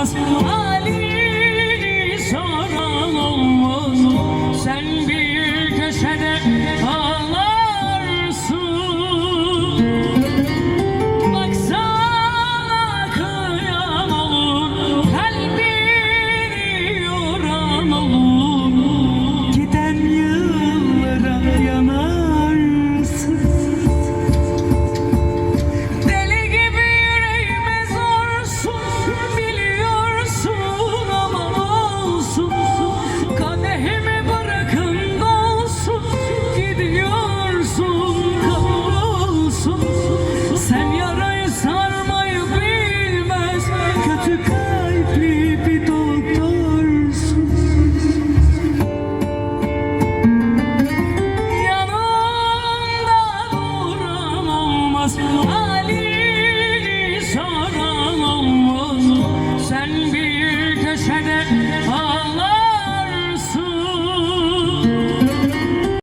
próximo ano. Kötü bir doktorsun Yanımda duran olmaz Halini soran olmaz. Sen bir köşede